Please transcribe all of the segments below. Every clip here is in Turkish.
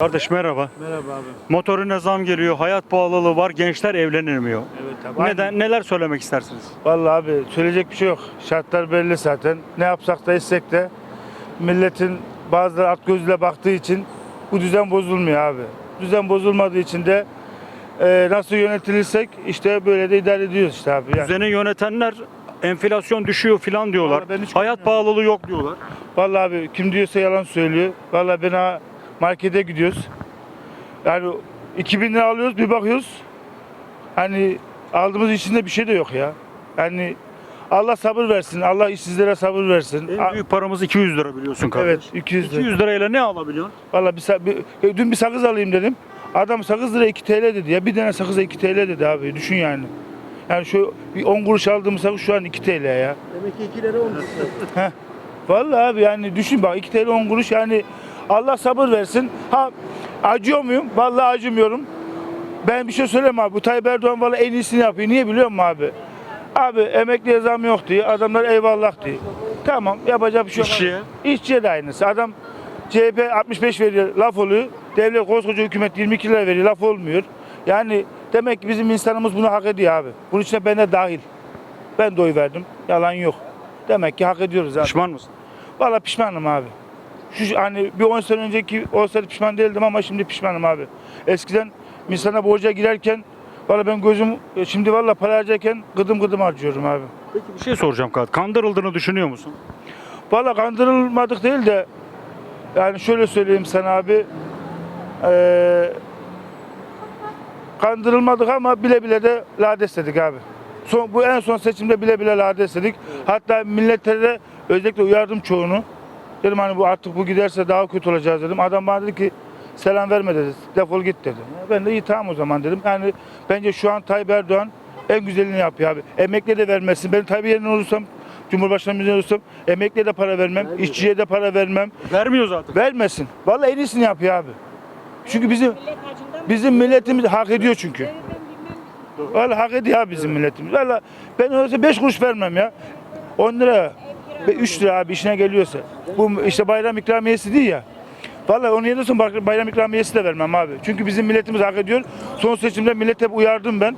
Kardeş merhaba. Merhaba abi. Motorine zam geliyor, hayat pahalılığı var, gençler evlenemiyor. Evet abi. Neden, neler söylemek istersiniz? Vallahi abi söyleyecek bir şey yok. Şartlar belli zaten. Ne yapsak da etsek de milletin bazıları at gözüyle baktığı için bu düzen bozulmuyor abi. Düzen bozulmadığı için de e, nasıl yönetilirsek işte böyle de idare ediyoruz işte abi. Yani. Düzeni yönetenler enflasyon düşüyor filan diyorlar. Vallahi ben hiç Hayat pahalılığı yok diyorlar. Vallahi abi kim diyorsa yalan söylüyor. Vallahi ben ha markete gidiyoruz. Yani 2000 lira alıyoruz bir bakıyoruz. Hani aldığımız içinde bir şey de yok ya. Yani Allah sabır versin. Allah işsizlere sabır versin. En büyük paramız 200 lira biliyorsun kardeş. Evet 200 lira. 200 lirayla ne alabiliyorsun? Vallahi bir, sa- bir- dün bir sakız alayım dedim. Adam sakız lira 2 TL dedi ya. Bir tane sakıza 2 TL dedi abi. Düşün yani. Yani şu bir 10 kuruş aldığımız sakız şu an 2 TL ya. Demek ki 2 lira olmuş. Vallahi abi yani düşün bak 2 TL 10 kuruş yani Allah sabır versin. Ha acıyor muyum? Vallahi acımıyorum. Ben bir şey söyleyeyim abi. Bu Tayyip Erdoğan vallahi en iyisini yapıyor. Niye biliyor musun abi? Abi emekliye zam yok diyor. Adamlar eyvallah diyor. Tamam yapacak bir şey yok. İşçiye? İşçiye de aynısı. Adam CHP 65 veriyor laf oluyor. Devlet koskoca hükümet 22 lira veriyor laf olmuyor. Yani demek ki bizim insanımız bunu hak ediyor abi. Bunun içine ben de dahil. Ben de oy verdim. Yalan yok. Demek ki hak ediyoruz abi. Pişman mısın? Valla pişmanım abi. Şu hani bir 10 sene önceki olsaydı pişman değildim ama şimdi pişmanım abi. Eskiden insana borca girerken valla ben gözüm şimdi valla para harcarken gıdım gıdım harcıyorum abi. Peki bir şey soracağım kardeş. Kandırıldığını düşünüyor musun? Valla kandırılmadık değil de yani şöyle söyleyeyim sana abi. Eee kandırılmadık ama bile bile de lades dedik abi. Son, bu en son seçimde bile bile lades dedik. Hatta millete de özellikle uyardım çoğunu. Dedim hani bu artık bu giderse daha kötü olacağız dedim. Adam bana dedi ki selam verme dedi. Defol git dedi. Ben de iyi tamam o zaman dedim. Yani bence şu an Tayyip Erdoğan en güzelini yapıyor abi. Emekliye de vermesin. Ben Tayyip yerine olursam Cumhurbaşkanı yerine olursam emekliye de para vermem. işçiye de para vermem. Vermiyor zaten. Vermesin. Vallahi en iyisini yapıyor abi. Çünkü bizim bizim milletimiz hak ediyor çünkü. Vallahi hak ediyor abi bizim milletimiz. Vallahi ben olsa 5 kuruş vermem ya. 10 lira ve 3 lira abi işine geliyorsa. Bu işte bayram ikramiyesi değil ya. Vallahi son bak- bayram ikramiyesi de vermem abi. Çünkü bizim milletimiz hak ediyor. Son seçimde millete hep uyardım ben.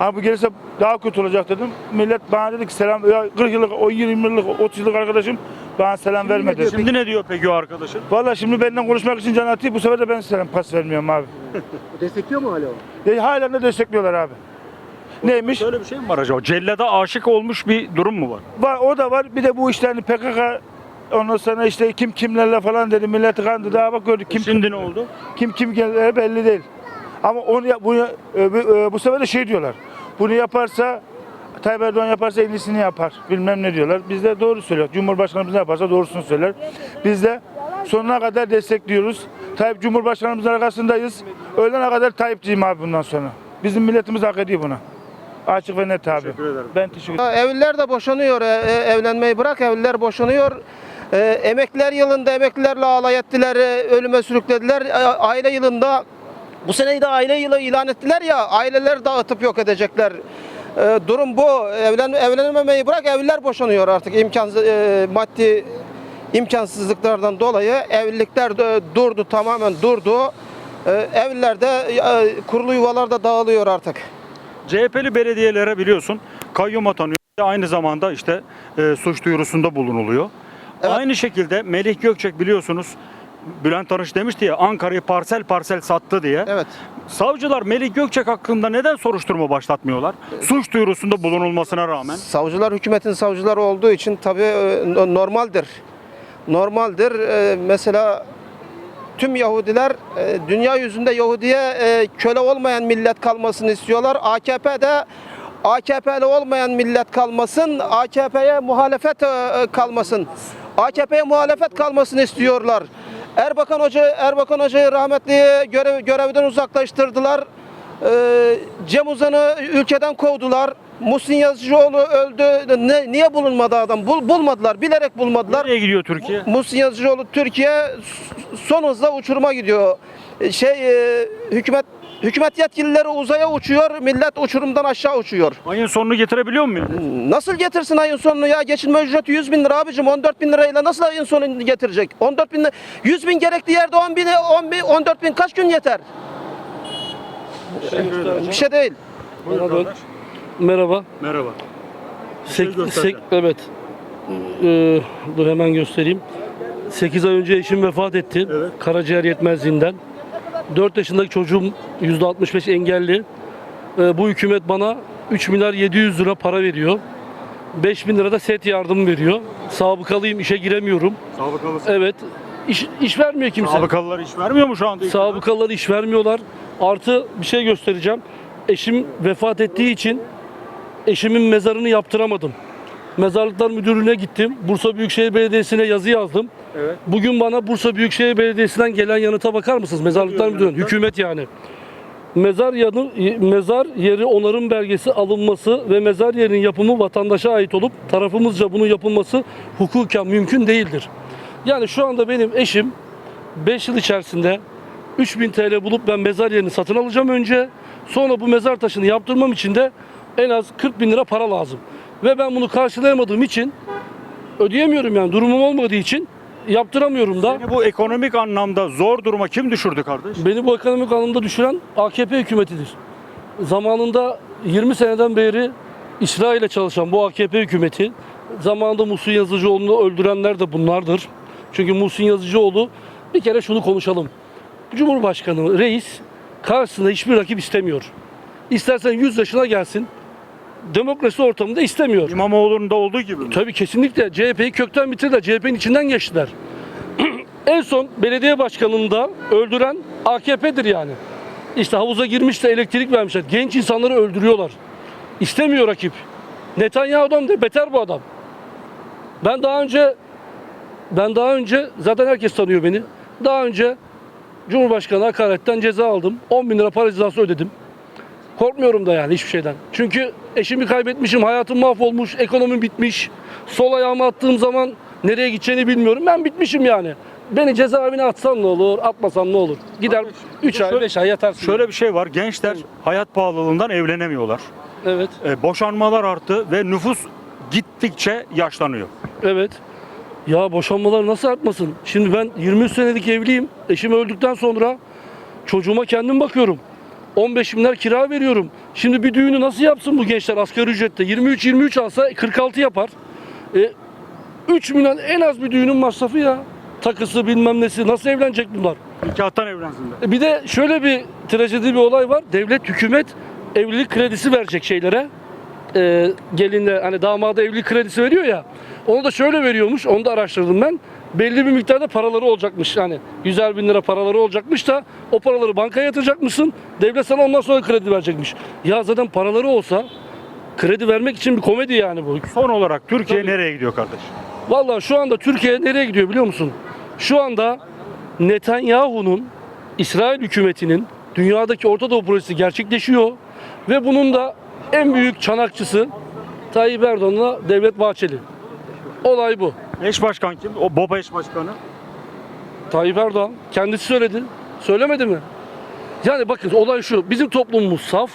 Ama bu gelirse daha kötü olacak dedim. Millet bana dedi ki selam ya 40 yıllık, 10 20 yıllık, 30 yıllık arkadaşım bana selam vermedi. Şimdi ne diyor peki o arkadaşın? Vallahi şimdi benden konuşmak için can atıyor. Bu sefer de ben selam pas vermiyorum abi. Destekliyor mu hala o? E, halen de destekliyorlar abi. Neymiş? Böyle bir şey mi var acaba? Cellada aşık olmuş bir durum mu var? Var, o da var. Bir de bu işte hani PKK ondan sonra işte kim kimlerle falan dedi. Milleti kandı. Daha bak gördük. Kim Şimdi ne oldu? kim kim geldi belli değil. Ama onu yap- bunu e, bu, e, bu sefer de şey diyorlar. Bunu yaparsa Tayyip Erdoğan yaparsa en iyisini yapar. Bilmem ne diyorlar. Biz de doğru söylüyor. Cumhurbaşkanımız ne yaparsa doğrusunu söyler. Biz de sonuna kadar destekliyoruz. Tayyip Cumhurbaşkanımızın arkasındayız. Öğlene kadar Tayyipçiyim abi bundan sonra. Bizim milletimiz hak ediyor buna. Açık ve net abi. Teşekkür ederim. Ben teşekkür Ha, Evliler de boşanıyor. e, e, evlenmeyi bırak evliler boşanıyor. E, emekliler yılında emeklilerle alay ettiler, e, ölüme sürüklediler. E, aile yılında bu seneyi de aile yılı ilan ettiler ya, aileleri dağıtıp yok edecekler. E, durum bu. Evlen, evlenememeyi bırak evliler boşanıyor artık imkansız e, maddi imkansızlıklardan dolayı evlilikler de durdu tamamen durdu. E, evliler de e, kurulu yuvalar da dağılıyor artık. CHP'li belediyelere biliyorsun kayyum atanıyor. Aynı zamanda işte e, suç duyurusunda bulunuluyor. Evet. Aynı şekilde Melih Gökçek biliyorsunuz Bülent Arınç demişti ya Ankara'yı parsel parsel sattı diye. Evet. Savcılar Melih Gökçek hakkında neden soruşturma başlatmıyorlar? Suç duyurusunda bulunulmasına rağmen. Savcılar hükümetin savcıları olduğu için tabii e, no- normaldir. Normaldir. E, Mesela tüm Yahudiler e, dünya yüzünde Yahudiye e, köle olmayan millet kalmasını istiyorlar. AKP'de AKP'li olmayan millet kalmasın, AKP'ye muhalefet e, e, kalmasın. AKP'ye muhalefet kalmasını istiyorlar. Erbakan Hoca Erbakan Hoca'yı rahmetli görev, görevden uzaklaştırdılar. Ee, Cem Uzan'ı ülkeden kovdular. Muhsin Yazıcıoğlu öldü. Ne, niye bulunmadı adam? Bul, bulmadılar. Bilerek bulmadılar. Nereye gidiyor Türkiye? Muhsin Yazıcıoğlu Türkiye son hızla uçuruma gidiyor. Ee, Şey e, hükümet hükümet yetkilileri uzaya uçuyor, millet uçurumdan aşağı uçuyor. Ayın sonunu getirebiliyor muyum? Nasıl getirsin ayın sonunu ya? Geçinme ücreti 100 bin lira abicim. 14 bin lirayla nasıl ayın sonunu getirecek? 14 bin lira, 100 bin gerektiği yerde 10 bin, 10 bin, 14 bin kaç gün yeter? Bir şey değil. Buyur. Merhaba. Merhaba. Sek, Şey sek, evet. Ee, dur hemen göstereyim. 8 ay önce eşim vefat etti. Evet. Karaciğer yetmezliğinden. 4 yaşındaki çocuğum %65 engelli. Ee, bu hükümet bana 3 milyar 700 lira para veriyor. 5 bin lira da set yardım veriyor. Sabıkalıyım, işe giremiyorum. Sabıkalısın. Evet. İş, iş vermiyor kimse. Sabıkalılar iş vermiyor mu şu anda? Sabıkaları iş vermiyorlar. Artı bir şey göstereceğim. Eşim vefat ettiği için eşimin mezarını yaptıramadım. Mezarlıklar Müdürlüğü'ne gittim. Bursa Büyükşehir Belediyesi'ne yazı yazdım. Evet. Bugün bana Bursa Büyükşehir Belediyesi'nden gelen yanıta bakar mısınız? Mezarlıklar Müdürlüğü, hükümet yani. Mezar yanı, mezar yeri onarım belgesi alınması ve mezar yerinin yapımı vatandaşa ait olup tarafımızca bunun yapılması hukuken mümkün değildir. Yani şu anda benim eşim 5 yıl içerisinde 3000 TL bulup ben mezar yerini satın alacağım önce. Sonra bu mezar taşını yaptırmam için de en az 40 bin lira para lazım. Ve ben bunu karşılayamadığım için ödeyemiyorum yani durumum olmadığı için yaptıramıyorum da. Seni bu ekonomik anlamda zor duruma kim düşürdü kardeş? Beni bu ekonomik anlamda düşüren AKP hükümetidir. Zamanında 20 seneden beri İsrail'e çalışan bu AKP hükümeti zamanında Muhsin Yazıcıoğlu'nu öldürenler de bunlardır. Çünkü Muhsin Yazıcıoğlu bir kere şunu konuşalım. Cumhurbaşkanı reis karşısında hiçbir rakip istemiyor. İstersen 100 yaşına gelsin. Demokrasi ortamında istemiyor. İmamoğlu'nun da olduğu gibi mi? Tabii kesinlikle CHP'yi kökten bitirdiler. CHP'nin içinden geçtiler. en son belediye başkanını da öldüren AKP'dir yani. İşte havuza girmiş de elektrik vermişler. Genç insanları öldürüyorlar. İstemiyor rakip. Netanyahu'dan da beter bu adam. Ben daha önce ben daha önce zaten herkes tanıyor beni. Daha önce Cumhurbaşkanı hakaretten ceza aldım. 10 bin lira para cezası ödedim. Korkmuyorum da yani hiçbir şeyden. Çünkü eşimi kaybetmişim, hayatım mahvolmuş, ekonomim bitmiş. Sol ayağımı attığım zaman nereye gideceğini bilmiyorum. Ben bitmişim yani. Beni cezaevine atsan ne olur, atmasan ne olur? Gider 3 ay, 5 ay yatarsın. Şöyle bir şey var. Gençler hayat pahalılığından evlenemiyorlar. Evet, E, boşanmalar arttı ve nüfus gittikçe yaşlanıyor. evet. Ya boşanmalar nasıl artmasın? Şimdi ben 23 senelik evliyim. Eşim öldükten sonra çocuğuma kendim bakıyorum. 15 binler kira veriyorum. Şimdi bir düğünü nasıl yapsın bu gençler asgari ücrette? 23-23 alsa 46 yapar. E, 3 milyon en az bir düğünün masrafı ya. Takısı bilmem nesi nasıl evlenecek bunlar? Nikahtan evlensinler. E, Bir de şöyle bir trajedi bir olay var. Devlet hükümet evlilik kredisi verecek şeylere. E, gelinle hani damada evlilik kredisi veriyor ya. Onu da şöyle veriyormuş. Onu da araştırdım ben. Belli bir miktarda paraları olacakmış. Yani 100'er bin lira paraları olacakmış da o paraları bankaya yatıracakmışsın. Devlet sana ondan sonra kredi verecekmiş. Ya zaten paraları olsa kredi vermek için bir komedi yani bu. Son olarak Türkiye Tabii. nereye gidiyor kardeş? Vallahi şu anda Türkiye nereye gidiyor biliyor musun? Şu anda Netanyahu'nun, İsrail hükümetinin dünyadaki Orta Doğu projesi gerçekleşiyor ve bunun da en büyük çanakçısı Tayyip Erdoğan'la Devlet Bahçeli. Olay bu. Eş başkan kim? O BOPA eş başkanı. Tayyip Erdoğan kendisi söyledi. Söylemedi mi? Yani bakın olay şu. Bizim toplumumuz saf.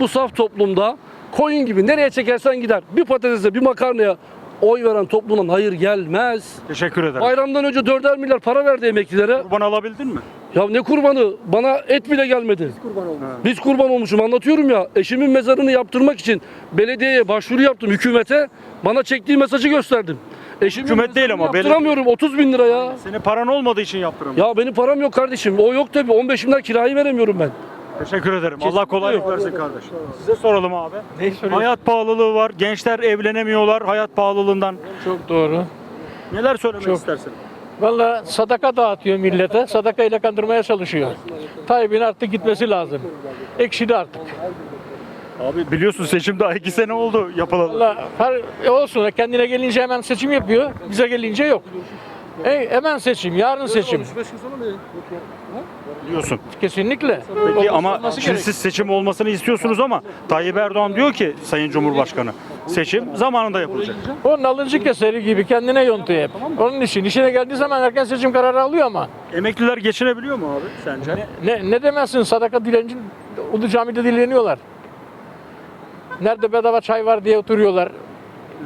Bu saf toplumda koyun gibi nereye çekersen gider. Bir patatese bir makarnaya oy veren toplumdan hayır gelmez. Teşekkür ederim. Bayramdan önce 4'er milyar para verdi emeklilere. Kurban alabildin mi? Ya ne kurbanı? Bana et bile gelmedi. Biz kurban olmuşum anlatıyorum ya. Eşimin mezarını yaptırmak için belediyeye başvuru yaptım hükümete. Bana çektiği mesajı gösterdim. Eşimin Hükümet değil ama belediye. Yaptıramıyorum 30 bin lira ya. Senin paran olmadığı için yaptıramıyorum. Ya benim param yok kardeşim. O yok tabii. 15 bin lira kirayı veremiyorum ben. Teşekkür ederim. Allah Kesinlikle kolaylık versin kardeş. Size soralım abi. Hayat pahalılığı var. Gençler evlenemiyorlar hayat pahalılığından. Çok doğru. Neler söylemek Çok. istersin? Valla sadaka dağıtıyor millete. Sadaka ile kandırmaya çalışıyor. Tayyip'in artık gitmesi lazım. Ekşidi artık. Abi biliyorsun seçim daha iki sene oldu yapılalı. Valla her e olsun kendine gelince hemen seçim yapıyor. Bize gelince yok. E, hemen seçim, yarın seçim. Biliyorsun. Kesinlikle. Peki ama şimdi siz seçim olmasını istiyorsunuz ama Tayyip Erdoğan diyor ki Sayın Cumhurbaşkanı seçim zamanında yapılacak. Onun alıncı keseri gibi kendine yontuyor hep. Onun için işine geldiği zaman erken seçim kararı alıyor ama. Emekliler geçinebiliyor mu abi sence? Ne, ne demezsin sadaka dilenci Ulu Cami'de dileniyorlar. Nerede bedava çay var diye oturuyorlar.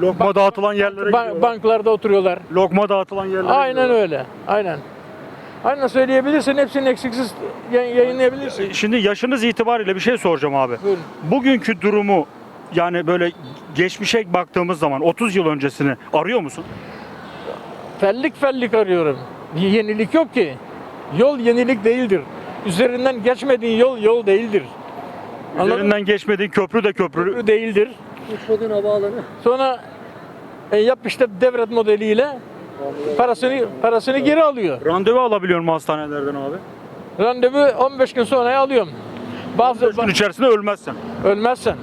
Lokma dağıtılan yerlere Ba- gidiyorlar. banklarda oturuyorlar. Lokma dağıtılan yerlere Aynen gidiyorlar. öyle. Aynen. Aynen söyleyebilirsin. Hepsini eksiksiz yay- yayınlayabilirsin. Şimdi yaşınız itibariyle bir şey soracağım abi. Buyurun. Bugünkü durumu yani böyle geçmişe baktığımız zaman 30 yıl öncesini arıyor musun? Fellik fellik arıyorum. Y- Yenilik yok ki. Yol yenilik değildir. Üzerinden geçmediğin yol yol değildir. Anladın mı? Üzerinden geçmediğin köprü de köprü. Köprü değildir. Uçmadığın havaalanı. Sonra e, yap işte devret modeliyle parasını parasını geri alıyor. Randevu alabiliyor mu hastanelerden abi? Randevu 15 gün sonraya alıyorum. Bazı 5 gün içerisinde ölmezsen. ölmezsen.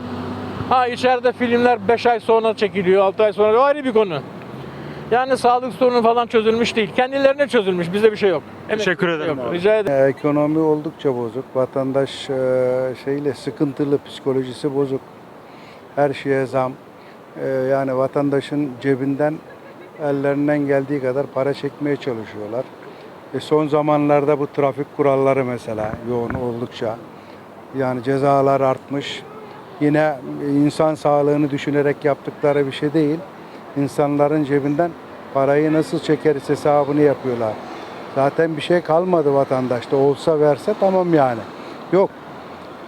Ha içeride filmler 5 ay sonra çekiliyor, 6 ay sonra o ayrı bir konu. Yani sağlık sorunu falan çözülmüş değil. Kendilerine çözülmüş. Bizde bir şey yok. Teşekkür bizde ederim yok. Rica ederim. Ekonomi oldukça bozuk. Vatandaş e, şeyle sıkıntılı, psikolojisi bozuk. Her şeye zam. E, yani vatandaşın cebinden ellerinden geldiği kadar para çekmeye çalışıyorlar. E, son zamanlarda bu trafik kuralları mesela yoğun oldukça. Yani cezalar artmış. Yine insan sağlığını düşünerek yaptıkları bir şey değil. İnsanların cebinden parayı nasıl çekeriz hesabını yapıyorlar. Zaten bir şey kalmadı vatandaşta. Olsa verse tamam yani. Yok.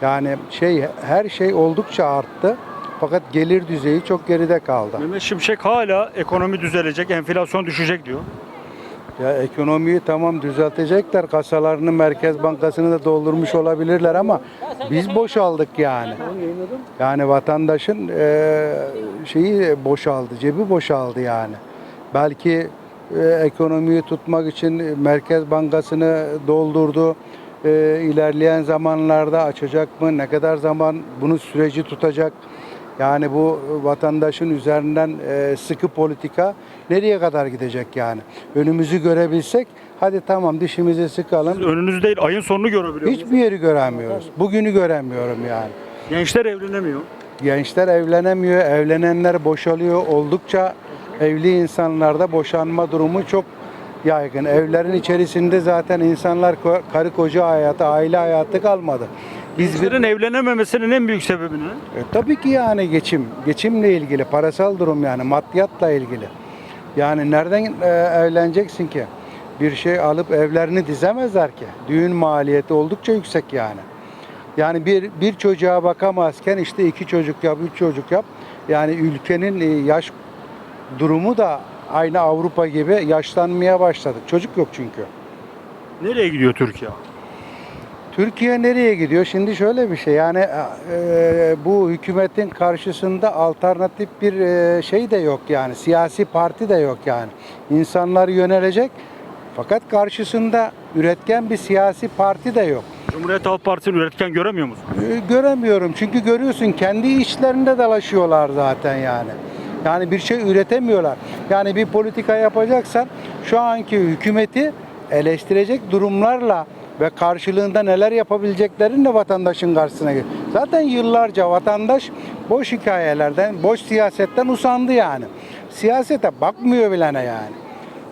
Yani şey her şey oldukça arttı. Fakat gelir düzeyi çok geride kaldı. Mehmet Şimşek hala ekonomi düzelecek, enflasyon düşecek diyor. Ya ekonomiyi tamam düzeltecekler. Kasalarını Merkez Bankası'nı da doldurmuş olabilirler ama biz boşaldık yani. Yani vatandaşın eee, şeyi boşaldı, cebi boşaldı yani. Belki eee, ekonomiyi tutmak için Merkez Bankası'nı doldurdu. Eee, ilerleyen zamanlarda açacak mı? Ne kadar zaman bunu süreci tutacak? Yani bu vatandaşın üzerinden eee, sıkı politika nereye kadar gidecek yani? Önümüzü görebilsek hadi tamam dişimizi sıkalım. Önünüz değil, ayın sonunu görebiliyor? Hiçbir yeri göremiyoruz. Bugünü göremiyorum yani. Gençler evlenemiyor. Gençler evlenemiyor, evlenenler boşalıyor. Oldukça evli insanlarda boşanma durumu çok yaygın. Evlerin içerisinde zaten insanlar karı koca hayatı, aile hayatı kalmadı. Biz bir, Bizlerin evlenememesinin en büyük sebebi ne? E, tabii ki yani geçim, geçimle ilgili, parasal durum yani maddiyatla ilgili. Yani nereden e, evleneceksin ki? Bir şey alıp evlerini dizemezler ki. Düğün maliyeti oldukça yüksek yani. Yani bir bir çocuğa bakamazken işte iki çocuk yap, üç çocuk yap. Yani ülkenin e, yaş durumu da aynı Avrupa gibi yaşlanmaya başladık. Çocuk yok çünkü. Nereye gidiyor Türkiye? Türkiye nereye gidiyor? Şimdi şöyle bir şey yani e, bu hükümetin karşısında alternatif bir e, şey de yok yani siyasi parti de yok yani. İnsanlar yönelecek fakat karşısında üretken bir siyasi parti de yok. Cumhuriyet Halk Partisi'ni üretken göremiyor musun? E, göremiyorum çünkü görüyorsun kendi işlerinde dalaşıyorlar zaten yani. Yani bir şey üretemiyorlar. Yani bir politika yapacaksan şu anki hükümeti eleştirecek durumlarla ve karşılığında neler yapabileceklerinle vatandaşın karşısına gel. Zaten yıllarca vatandaş boş hikayelerden, boş siyasetten usandı yani. Siyasete bakmıyor bile ne yani.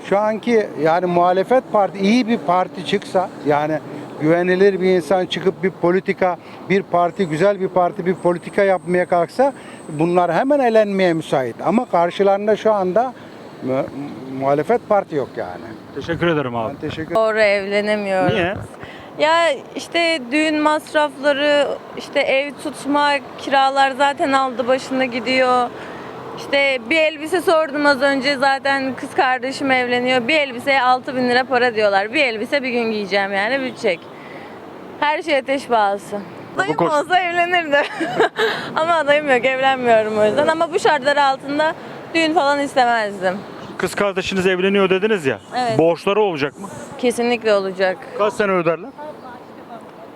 Şu anki yani muhalefet parti iyi bir parti çıksa yani güvenilir bir insan çıkıp bir politika, bir parti, güzel bir parti bir politika yapmaya kalksa bunlar hemen elenmeye müsait. Ama karşılarında şu anda mu- muhalefet parti yok yani. Teşekkür ederim abi. Ben teşekkür Doğru evlenemiyorum. Niye? Ya işte düğün masrafları, işte ev tutma, kiralar zaten aldı başına gidiyor. İşte bir elbise sordum az önce zaten kız kardeşim evleniyor. Bir elbiseye 6 bin lira para diyorlar. Bir elbise bir gün giyeceğim yani bütçek. Her şey ateş pahası. Adayım koş- olsa evlenirdim. Ama adayım yok evlenmiyorum o yüzden. Ama bu şartlar altında düğün falan istemezdim. Kız kardeşiniz evleniyor dediniz ya. Evet. Borçları olacak mı? Kesinlikle olacak. Kaç sene öderler?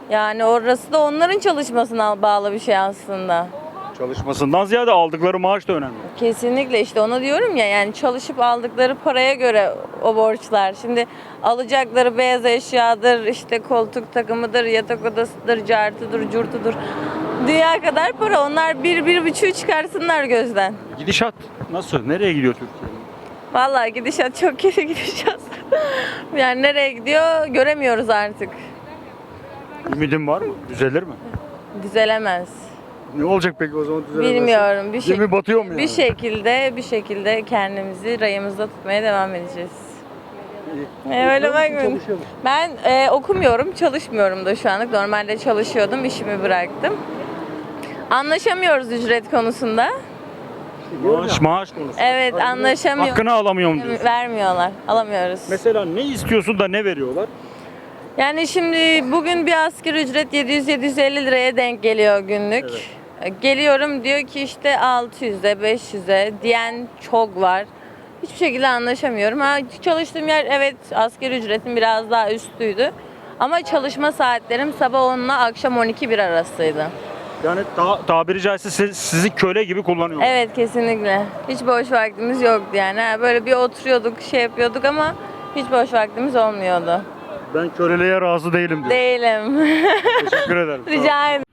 Yani orası da onların çalışmasına bağlı bir şey aslında. Çalışmasından ziyade aldıkları maaş da önemli. Kesinlikle işte onu diyorum ya yani çalışıp aldıkları paraya göre o borçlar. Şimdi alacakları beyaz eşyadır, işte koltuk takımıdır, yatak odasıdır, cartıdır, curtudur. Dünya kadar para. Onlar bir, bir buçuğu çıkarsınlar gözden. Gidişat nasıl? Nereye gidiyor Türkiye? Vallahi gidişat çok kötü gidişat. yani nereye gidiyor göremiyoruz artık. Ümidin var mı? Düzelir mi? Düzelemez. Ne olacak peki o zaman düzelemezse? Bilmiyorum. Bir, şey, Gemi batıyor mu yani? bir şekilde bir şekilde kendimizi rayımızda tutmaya devam edeceğiz. E, öyle bakmayın. Ben e, okumuyorum, çalışmıyorum da şu anlık. Normalde çalışıyordum, işimi bıraktım. Anlaşamıyoruz ücret konusunda. Maaş, maaş konusu. Evet, anlaşamıyoruz. Hakkını alamıyorum diyorsun. Vermiyorlar, alamıyoruz. Mesela ne istiyorsun da ne veriyorlar? Yani şimdi bugün bir asgari ücret 700-750 liraya denk geliyor günlük. E, Geliyorum diyor ki işte 600'e 500'e diyen çok var. Hiçbir şekilde anlaşamıyorum. Ha, çalıştığım yer evet asgari ücretin biraz daha üstüydü. Ama çalışma saatlerim sabah 10 ile akşam 12 bir arasıydı. Yani ta, tabiri caizse siz- sizi köle gibi kullanıyorlar. Evet kesinlikle. Hiç boş vaktimiz yoktu yani. Ha, Böyle bir oturuyorduk, şey yapıyorduk ama hiç boş vaktimiz olmuyordu. Ben köleliğe razı değilim diyor. Değilim. Teşekkür ederim. Sağ ol. Rica ederim.